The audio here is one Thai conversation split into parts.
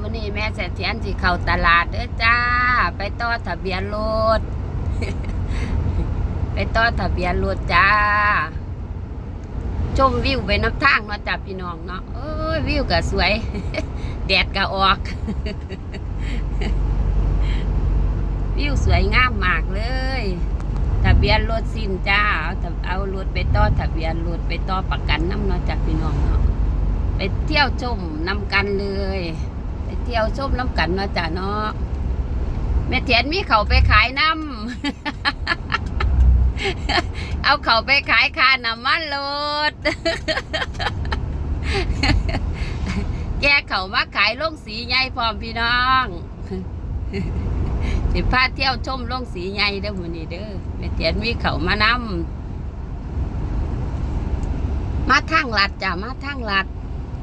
มื้อนี้แม่เสถียรสิเข้าตลาดเด้อจ้า ไปต่อทะเบียนรถไปต่อทะเบียนรถจ้า ชมวิวไปน้ำทางเนาะจ้าพี่น้องเนาะเอ้ยวิวก็สวย แดดก็ออก วิวสวยงามมากเลยทะเบียนรถสิ้นจ้า เอาเอารถไปต่อทะเบียนรถไปต่อประกันน้ำเนาะจากพี่น้องเนาะไปเที่ยวชมนำกันเลย เที่ยวชมน้ำกันเนาะจ้าเนาะแม่เทียนมีเขาไปขายน้ำเอาเขาไปขายค่าน้ำมันรถแกเขามาขายลงสีใหญ่พร้อมพี่น้องสิพาเที่ยวชมลงสีใหญ่เด้อมื้อนี้เด้อแม่เทียนมีเขามานำมาทางลัดจ้ะมาทางลัด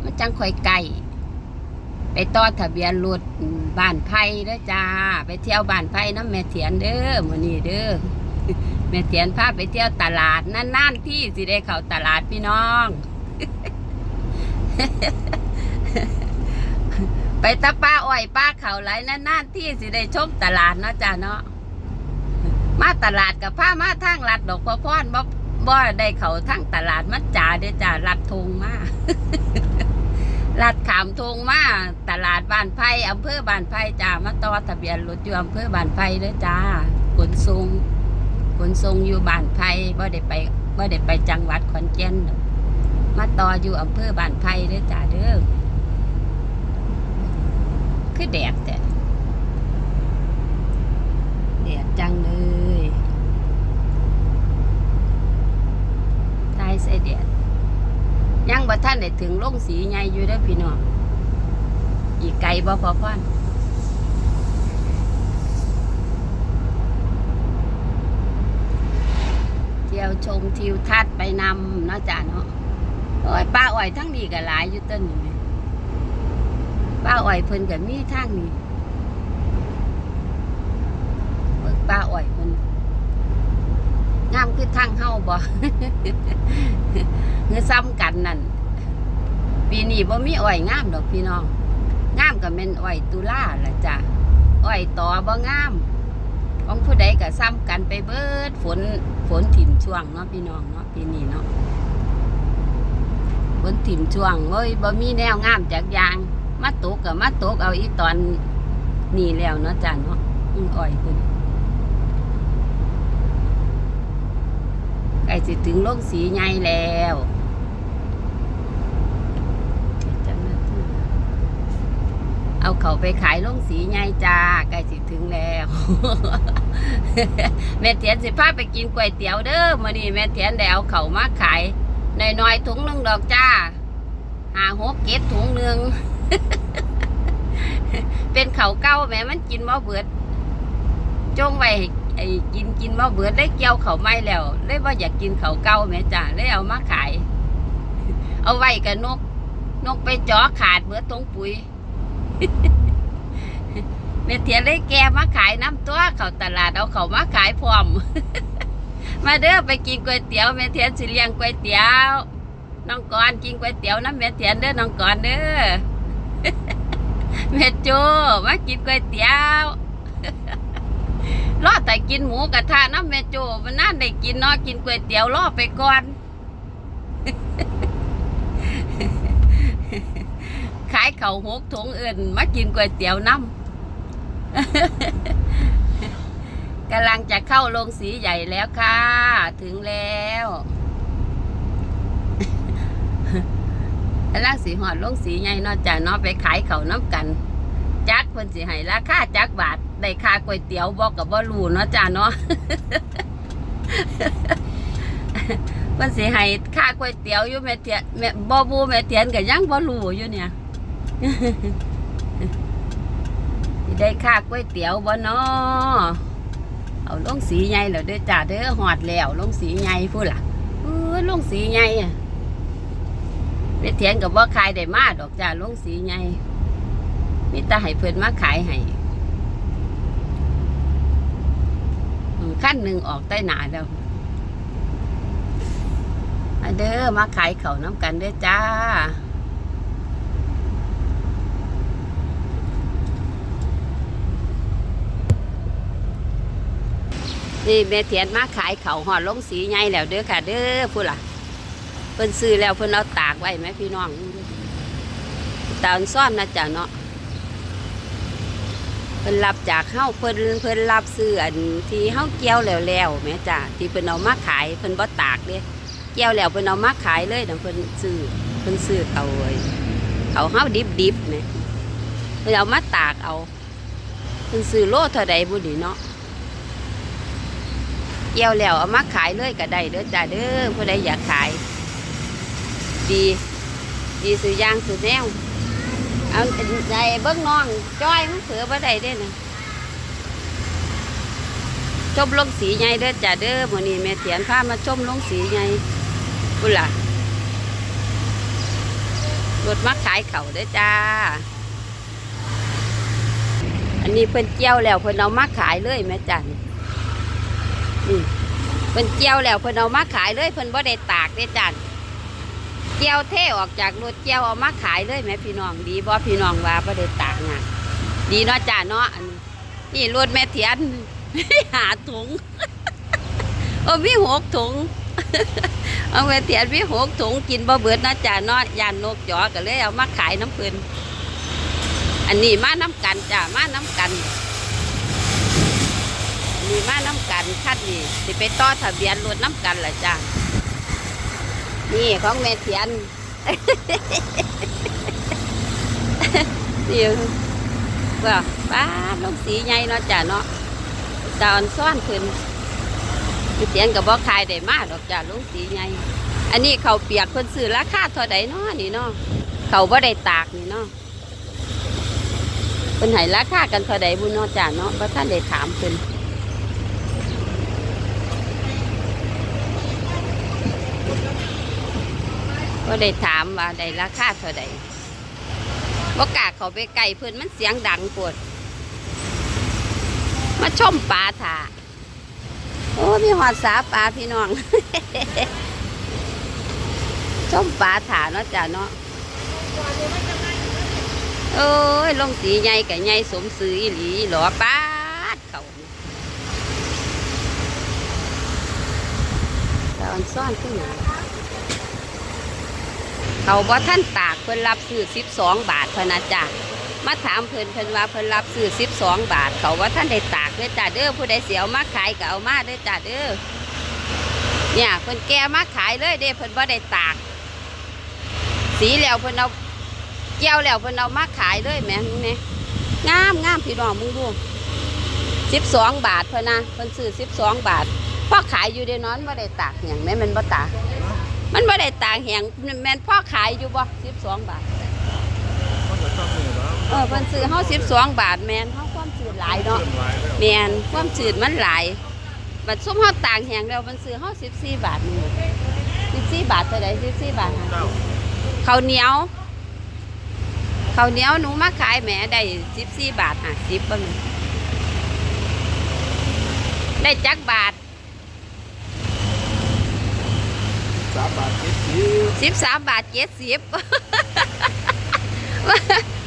มันจังค่อยไกล ไปต่อทะเบียนรถบ้านไผ่เด้อจ้า ไปเที่ยวบ้านไผ่น้ำแม่เทียนเด้อมื้อนี้เด้อแม่เทียนพาไปเที่ยวตลาดนั่นๆที่สิได้เข้าตลาดพี่น้อง ไปตะป้าอ้อยป้าเขาไหลนั่นๆที่สิได้ชมตลาดเนาะจ้าเนาะมาตลาดกับผ้ามาทางลัดดอกพอพอนบ่บ่ได้เขาทางตลาดมัดจ่าเด้อจ้าลัดทงมา ลัดขามทงมาตลาดบ้านไผ่อำเภอบ้านไผ่จ้ามาต่อทะเบียนรถอยู่อำเภอบ้านไผ่เด้อจ้าขนส่งขนส่งอยู่บ้านไผ่บ่ได้ไปบ่ได้ไปจังหวัดขอนแก่นมาต่ออยู่อำเภอบ้านไผ่เด้อจ้าเด้อคือแดดแต่แดดจังเลยตายใส่แดด ยังบ่ท่านได้ถึงลงสีใหญ่อยู่เด้อพี่น้องอีกไกลบ่พอพอนเที่ยวชมทิวทัศน์ไปนำเนาะจ้าเนาะโอ้ยป้าอ้อยทั้งนี้ก็หลายอยู่ต้นนี่แหมป้าอ้อยเพิ่นกับมีทางนี้เบิกป้าอ้อยเพิ่น งามคือทางเฮาบ่เงือซ้ำกันนั่นปีนี้บ่มีอ้อยงามดอกพี่น้องงามก็แม่นอ้อยตุลาละจ้ะอ้อยต่อบ่งามของผู้ใดก็ซ้ำกันไปเบิดฝนฝนถิ่มช่วงเนาะพี่น้องเนาะปีนี้เนาะฝนถิ่มช่วงเอ้ยบ่มีแนวงามจากยางมาตกกับมาตกเอาอีตอนนี่แล้วเนาะจ้ะเนาะอืออ่อยคุณ กล้สิถึงโลกสีใหญ่แล้วเอาเขาไปขายลงสีใหญ่จ้าใกล้สิถึงแล้ว แม่เทียนสิพาไปกินก๋วยเตี๋ยวเด้อมื้อนี้แม่เทียนได้เอาเขามาขายน้อยๆถุงหนึงดอกจ้าหาหกเก็ดถุงหนึ่งเป็นเขาเก้าแม่มันกินมาเบิด จงไว้ให้ ไอ้กินกินมาเบิดได้เกี่ยวเขาไม่แล้วเลยว่าอยากกินเขาเก้าแม่จ้าเลยเอามาขาย เอาไว้กับนก นกไปจ่อขาดเบิดตรงปุ๋ยแม่เทียนเลยแกมาขายน้ำตัวเขาตลาดเอาเขามาขายพร้อม มาเด้อไปกินก๋วยเตี๋ยวแม่เทียนสิเลี้ยงก๋วยเตี๋ยวน้องกอนกินก๋วยเตี๋ยวน้ำแม่เทียนเด้อน้องกอนเด้อแม่โจมากินก๋วยเตี๋ยว กินหมูกระทะน้ำแม่โจมันน่าได้กินเนาะกินก๋วยเตี๋ยวรอไปก่อนขายเข่าหกถุงอื่นมากินก๋วยเตี๋ยวน้ำกำลังจะเข้าโรงสีใหญ่แล้วค่ะ ถึงแล้วกำลังสีหอดโรงสีใหญ่เนอกจากเนาะไปขายเขาน้ำกัน จักเพิ่นสิให้ราคาจักบาทได้ค่าก๋วยเตี๋ยวบอกกับบ่รู้เนาะจ้าเนาะเพิ่นสิให้ค่าก๋วยเตี๋ยวอยู่แม่เทียนแม่บ่บูแม่เทียนก็ยังบ่รู้อยู่เนี่ยสิได้ค่าก๋วยเตี๋ยวบ่เนาะเอาลงสีใหญ่แล้วเด้อจ้าเด้อหอดแล้วลงสีใหญ่พูดล่ะเออลงสีใหญ่อะแม่เทียนก็บ่ขายได้มาดอกจ้าลงสีใหญ่ แต่ให้เพิ่นมาขายให้ขั้นหนึ่งออกใต้หนาแล้วเด้อมาขายเขาน้ำกันเด้อจ้านี่แมเทียนมาขายเขาหอดลงสีไงแล้วเด้อค่ะ เด้อพูดล่ะเพิ่นซื้อแล้วเพิ่นเอาตากไว้ไหมพี่น้องตอนซ่อมนะจ๊ะเนาะ พิ่นรับจากเฮาเพิ่นเพิ่นรับซื้ออันที่เฮาเกี่ยวแล้วแล้วแม่จ้ะที่เพิ่นเอามาขายเพิ่นบ่ตากเด้เกี่ยวแล้วเพิ่นเอามาขายเลยนะเพิ่นซื้อเพิ่นซื้อเขาไว้เขาเฮาดิบๆแหมเพิ่นเอามาตากเอาเพิ่นซื้อโลเท่าใดบ่ดีเนาะเกี่ยวแล้วเอามาขายเลยก็ได้เด้อจ้าเด้อผู้ใดอยากขาย ดี ดีสุดอยางสุดแนว เอาใจเบิ้งน้องจ้อยมันเผือบ่ได้เด้อนะชมลงสีใหญ่เด้อจ้าเด้อมื้อนี้แม่เถียนพามาชมลงสีใหญ่กุล่ะรถมาขายเข่าเด้อจ้า อันนี้เพิ่นเกี่ยวแล้วเพิ่นเอามาขายเลยแม่จ้านี่นี่เพิ่นเกี่ยวแล้วเพิ่นเอามาขายเลยเพิ่นบ่ได้ตากเด้อจัน เกี่ยวเทออกจากรถเกี่ยวเอามาขายเลยแหมพี่น้องดีบ่พี่น้องว่าบ่ได้ตากงานดีเนาะจ้าเนาะน,นี่รถแม่เถียนหาถุงโอ้มีหกถุงเอาแม่เถียนมีหกถุงกินบ่เบิดเนาะจ้าเนาะยานนกจอก็เลยเอามาขายน้ำเพิ่นอันนี้มาน้ำกันจ้ามาน้ำกันมีมาน้ำกันคัดนี่สิไปต่อทะเบียนรถน้ำกันละจ้า นี่ของแม่เทียนนี่ว่าป้าลงสีใหญ่เนาะจ้าเนาะตอนซ่อนขึ้นม่เทียนกับบ่ขายได้มากดอกจ้าลงสีใหญ่อันนี้เขาเปียกคนซื้อราคาเท่าใดเนาะนี่เนาะเขาบ่ได้ตากนี่เนาะเพิ่นให้ราคากันเท่าใดบุญเนาะจ้าเนาะบ่ท่านได้ถามเพิ่น ก็ได้ถามว่าได้ราคาเท่าใดบ่กล้าเขาไปไก่เพื่อนมันเสียงดังปวด มาชมปลาถาโอ้ มีหอดสาปลาพี่น้อง ชมปลาถาเนาะจ้ะเนาะโอ้ยลงสีใหญ่กับใหญ่สมซื้ออีหลีหลอปาดเขาตอนซ่อนขึ้นมา เขาบ่ท่านตากเพิ่นรับซื้อ12บาทเท่านะจ้ะมาถามเพิ่นเพิ่นว่าเพิ่นรับซื้อ12บาท เขาว่าท่านได้ตากเด้อจ้ะเด้อผู้ใดเสียเอามาขายก็เอามาเด้อจ้ะเด้อเนี่ยเพิ่นแก่มาขายเลยเด้เพิ่นบ่ได้ตาก สีแล้วเพิ่นเอาเกี่ยวแล้วเพิ่นเอามาขายเลยแม่งเนี่ยงามงามพี่น้องมึงดู12บาทเพิ่นนะเพิ่นซื้อ12บาทพ่อขายอยู่เด้นอนบ่ได้ตากหยังแม่มันบ่ตาก มันบ่ได้ต่างแหงแม่นพ่อขายอยู่บ่สิบสองบาทมันก็ต้องมีแล้วเออเพิ่นซื้อเฮาสิบสองบาทแม่นเฮาความจืดหลายเนาะแม่นความจืดมันหลายบัดซุมเฮาต่างแหงแล้วมันซื้อเฮาสิบสี่บาทนี่สิบสี่บาทเท่าใดสิบสี่บาทเข้าวเหนียวข้าวเหนียวหนูมาขายแหมได้สิบสี่บาทห้าสิบบ่แม่นได้จักบาท สามบาทเจ็ดสิบสิบสามบาทเจ็ดสิบ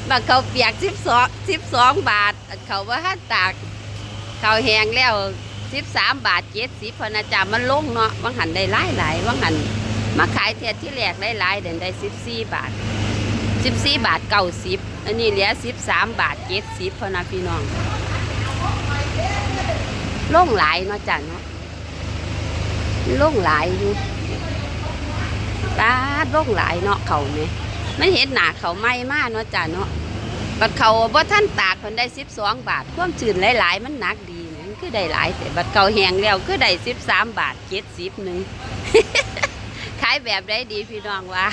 บางเขาเปียกสิบสองสิบสองบาท เขาว่าถ้าตาก เขาแห้งแล้วสิบสามบาทเจ็ดสิบพอนะจ๊ะมันลงเนาะบางหันได้หลายหลายบางหันมาขายเทียที่แรกได้หลายเดินได้สิบสี่บาทสิบสี่บาทเก้าสิบอันนี้เหลือสิบสามบาทเจ็ดสิบพอนะพี่น้องล่งหลายเนาะจ้ะเนาะลงหลายอยู่ ตาดร่องหลายเนาะเขาเนี่ยมันเห็นหนาเขาไหม้มากเนาะจ้ะเนาะบัดเขาบ่ท่านตากคนได้สิบสองบาทความจืดหลายๆ มันหนักดีเนี่ยคือได้หลายแต่บัดเขาแหงแล้วคือได้สิบสามบาทเจ็ดสิบหนึ่งขายแบบได้ดีพี่น้องว่า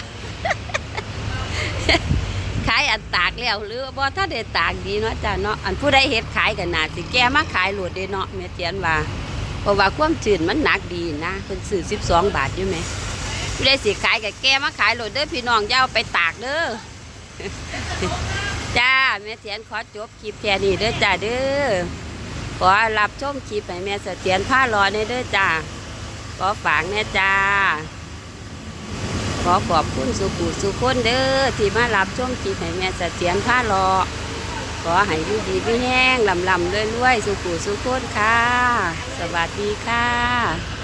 ขายอันตากแล้วหรือบ่ถ้าได้ตากดีเนาะจ้ะเนาะอันผู้ใดเฮ็ดขายกันนาสิแก้มาขายหลดเด้เนาะแม่เตียนว่าเพราะว่าความจืดมันหนักดีนะเพิ่นซื้อสิบสองบาทอยู่ไหม ไม่ได้สิขายกับแกมาขายโหลดเด้อพี่น้องอย่าเอาไปตากเด้อจ้าแม่เสียนขอจบคลิปแค่นี้เด้อจ้าเด้อขอรับชมคลิปให้แม่เสถียรผ้ารอในเด้อจ้าขอฝากแน่จ้า ขอขอบคุณสุขุสุคนเด้อที่มารับชมคลิปให้แม่เสถียรผ้ารอขอให้อยู่ดีไม่แห้งลำลำๆรวยๆสุขุสุขคนค่ะ สวัสดีค่ะ